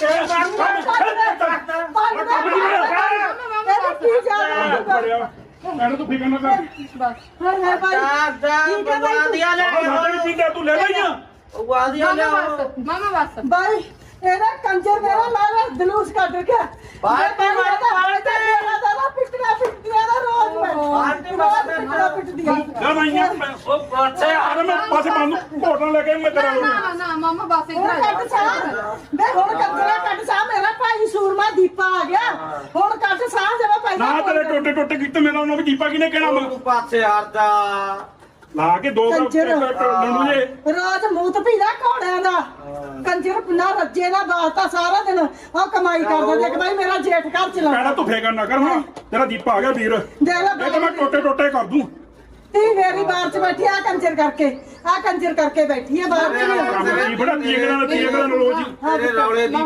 ਤੇਰੇ ਨਾਲ ਇਹਦੀ ਕੀ ਜਾਨ ਮੈਨੂੰ ਤੂੰ ਫਿਕਰ ਨਾ ਕਰ ਹੈ ਹੈ ਭਾਈ ਜਾ ਜਾ ਠੀਕ ਹੈ ਬਗਵਾ ਭਾਈ ਦਿਆ ਲੈ ਆਹ ਸਾਡੇ ਵੀ ਪੀਂਦਾ ਤੂੰ ਲੈ ਲਈਆਂ ਬਗਵਾ ਦਿਆ ਲੈ ਮਾਮਾ ਬਸ ਭਾਈ ਇਹਦਾ ਕੰਜਰ ਮੇਰਾ ਲਾਲਾ ਜਲੂਸ ਕੱਢ ਕੇ ਬਾਹਰ ਤੇ ਮਾਰ ਬਾਹਰ ਤੇ। ਮੇਰਾ ਦਾ ਨਾ ਪਿੱਟਣਾ ਪਿੱਟਦੀਆਂ ਦਾ ਰੋਜ਼ ਮੈਂ ਬਾਹਰ ਤੇ ਰੋਜ਼ ਮਾਰ। ਪਿੱਟਣਾ ਪਿੱਟਦੀਆਂ ਲੈ ਲਈਆਂ ਮੈਂ ਉਹ ਪਾਸੇ ਅਰੇ ਮੈਂ ਪਾਸੇ ਬੰਦ ਘੋਟਣ ਲੈ ਕੇ ਮੈਂ ਤੇਰਾ ਨਾ ਨਾ ਨਾ ਮਾਮਾ ਬਸ ਹੁਣ ਇੱਧਰ ਆ ਕੱਟ ਸਾਹ ਮੈਂ ਹੁਣ ਕੰਜਰਾ ਕੱਟ ਸਾਹ ਮੇਰਾ ਭਾਈ ਸੂਰਮਾ ਦੀਪਾ ਆ ਗਿਆ। ਹੁਣ ਕੱਟ ਸਾਹ ਜਿਵੇਂ ਪਹਿਲਾਂ ਨਾ ਤੇਰੇ ਟੋਟੇ ਟੋਟੇ ਕੀਤੇ ਮੇਰਾ ਉਹਨਾਂ ਵੀ ਦੀਪਾ ਕਿਨੇ ਕਹਿਣਾ ਮੈਂ ਤੂੰ ਪਾਸੇ ਹਟ ਜਾ ਲਾ ਕੇ ਦੋ ਕੰਜਰ। ਲੰਡੂ ਜੇ। ਰੋਜ਼ ਮੂਤ ਪੀਦਾ ਘੋੜਿਆਂ ਦਾ। ਕੰਜਰ ਨਾ ਰੱਜੇ ਨਾ ਬਾਤਾ ਸਾਰਾ ਦਿਨ। ਉਹ ਕਮਾਈ ਕਰਦਾ ਦੇਖ ਭਾਈ ਮੇਰਾ ਜੇਠ ਘਰ ਚਲਾ। ਕਹਿਣਾ ਤੂੰ ਫੇਕਰ ਨਾ ਕਰ ਹਾਂ। ਤੇਰਾ ਦੀਪਾ ਆ ਗਿਆ ਵੀਰ। ਦੇ ਲੈ ਇਹ ਤਾਂ ਮੈਂ ਟੋਟੇ ਟੋਟੇ ਕਰ ਦੂੰ। ਤੀ ਮੇਰੀ ਬਾਹਰ ਚ ਬੈਠੀ ਆ ਕੰਜਰ ਕਰਕੇ। ਆ ਕੰਜਰ ਕਰਕੇ ਬੈਠੀ ਆ ਬਾਹਰ। ਚ ਕੰਮ ਬੜਾ ਕਰਾਂ ਤੀਏ ਕਰਾਂ ਰੋਜ਼ ਹੀ। ਤੇਰੇ ਰੌਲੇ ਦੀ